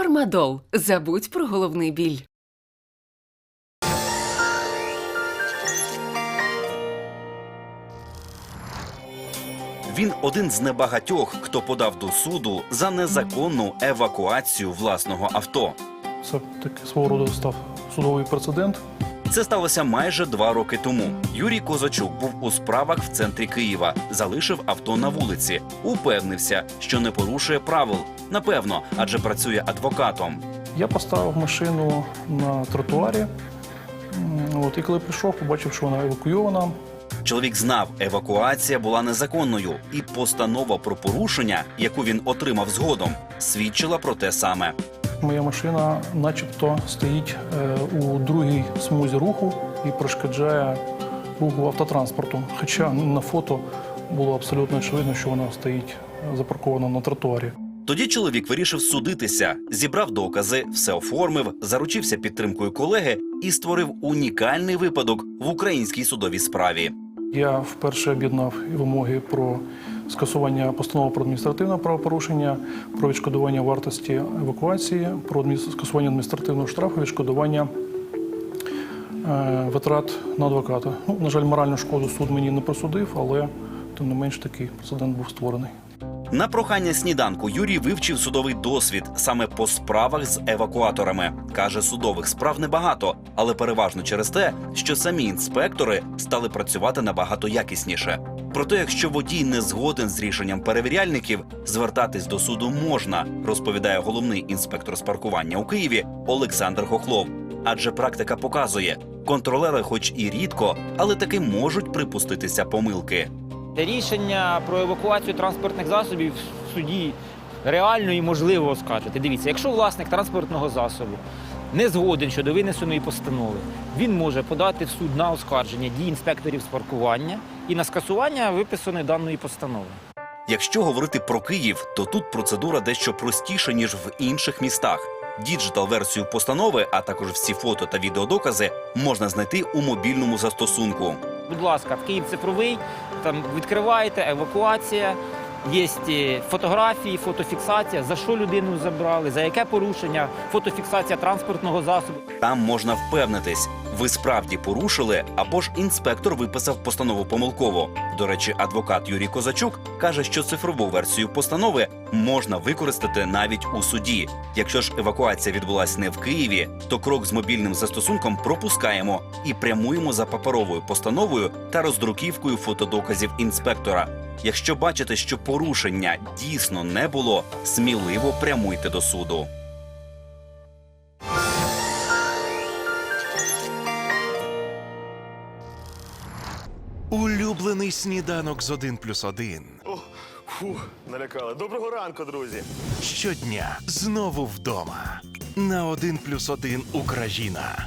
Фармадол. Забудь про головний біль. Він один з небагатьох, хто подав до суду за незаконну евакуацію власного авто. Це такий свого роду став судовий прецедент. Це сталося майже два роки тому. Юрій Козачук був у справах в центрі Києва, залишив авто на вулиці, упевнився, що не порушує правил. Напевно, адже працює адвокатом. Я поставив машину на тротуарі. От, і коли прийшов, побачив, що вона евакуйована. Чоловік знав, евакуація була незаконною, і постанова про порушення, яку він отримав згодом, свідчила про те саме. Моя машина, начебто, стоїть е, у другій смузі руху і перешкоджає руху автотранспорту. Хоча на фото було абсолютно очевидно, що вона стоїть запаркована на тротуарі. Тоді чоловік вирішив судитися, зібрав докази, все оформив, заручився підтримкою колеги і створив унікальний випадок в українській судовій справі. Я вперше об'єднав вимоги про скасування постанови про адміністративне правопорушення, про відшкодування вартості евакуації, про скасування адміністративного штрафу, відшкодування е, витрат на адвоката. Ну, на жаль, моральну шкоду суд мені не присудив, але тим не менш такий прецедент був створений. На прохання сніданку Юрій вивчив судовий досвід саме по справах з евакуаторами. Каже, судових справ небагато, але переважно через те, що самі інспектори стали працювати набагато якісніше. Проте, якщо водій не згоден з рішенням перевіряльників, звертатись до суду можна, розповідає головний інспектор з паркування у Києві Олександр Хохлов. Адже практика показує, контролери, хоч і рідко, але таки можуть припуститися помилки. Рішення про евакуацію транспортних засобів в суді реально і можливо оскаржити. Дивіться, якщо власник транспортного засобу не згоден щодо винесеної постанови, він може подати в суд на оскарження дій інспекторів з паркування і на скасування виписаної даної постанови. Якщо говорити про Київ, то тут процедура дещо простіша ніж в інших містах. Діджитал-версію постанови, а також всі фото та відеодокази можна знайти у мобільному застосунку. Будь ласка, в Київ цифровий, там відкриваєте евакуація. Є е, фотографії, фотофіксація, за що людину забрали, за яке порушення, фотофіксація транспортного засобу. Там можна впевнитись, ви справді порушили, або ж інспектор виписав постанову помилково. До речі, адвокат Юрій Козачук каже, що цифрову версію постанови можна використати навіть у суді. Якщо ж евакуація відбулась не в Києві, то крок з мобільним застосунком пропускаємо і прямуємо за паперовою постановою та роздруківкою фотодоказів інспектора. Якщо бачите, що порушення дійсно не було, сміливо прямуйте до суду. Улюблений сніданок з 1 плюс 1. О, фу, налякали. Доброго ранку, друзі. Щодня знову вдома. На 1 плюс 1 Україна